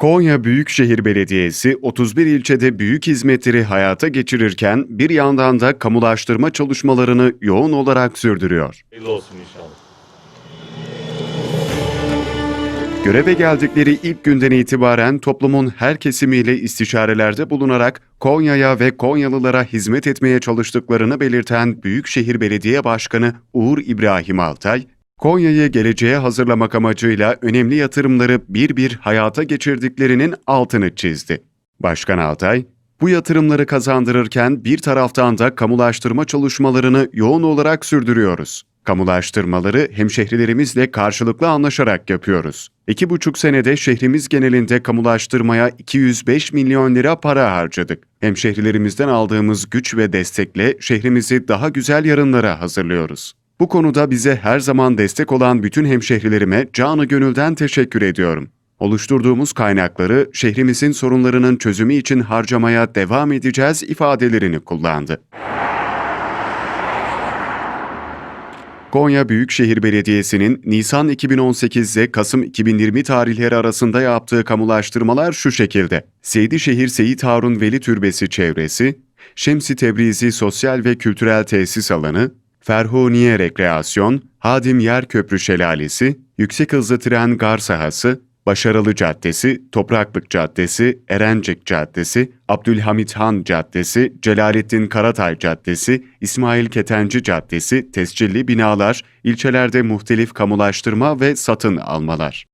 Konya Büyükşehir Belediyesi 31 ilçede büyük hizmetleri hayata geçirirken bir yandan da kamulaştırma çalışmalarını yoğun olarak sürdürüyor. Hayırlı olsun inşallah. Göreve geldikleri ilk günden itibaren toplumun her kesimiyle istişarelerde bulunarak Konya'ya ve Konyalılara hizmet etmeye çalıştıklarını belirten Büyükşehir Belediye Başkanı Uğur İbrahim Altay, Konya'yı geleceğe hazırlamak amacıyla önemli yatırımları bir bir hayata geçirdiklerinin altını çizdi. Başkan Altay, bu yatırımları kazandırırken bir taraftan da kamulaştırma çalışmalarını yoğun olarak sürdürüyoruz. Kamulaştırmaları hemşehrilerimizle karşılıklı anlaşarak yapıyoruz. İki buçuk senede şehrimiz genelinde kamulaştırmaya 205 milyon lira para harcadık. Hemşehrilerimizden aldığımız güç ve destekle şehrimizi daha güzel yarınlara hazırlıyoruz. Bu konuda bize her zaman destek olan bütün hemşehrilerime canı gönülden teşekkür ediyorum. Oluşturduğumuz kaynakları şehrimizin sorunlarının çözümü için harcamaya devam edeceğiz ifadelerini kullandı. Konya Büyükşehir Belediyesi'nin Nisan 2018 ile Kasım 2020 tarihleri arasında yaptığı kamulaştırmalar şu şekilde. Seydişehir Seyit Harun Veli Türbesi çevresi, Şemsi Tebrizi Sosyal ve Kültürel Tesis Alanı, Ferhuniye Rekreasyon, Hadim Yer Köprü Şelalesi, Yüksek Hızlı Tren Gar Sahası, Başarılı Caddesi, Topraklık Caddesi, Erencik Caddesi, Abdülhamit Han Caddesi, Celalettin Karatay Caddesi, İsmail Ketenci Caddesi, tescilli binalar, ilçelerde muhtelif kamulaştırma ve satın almalar.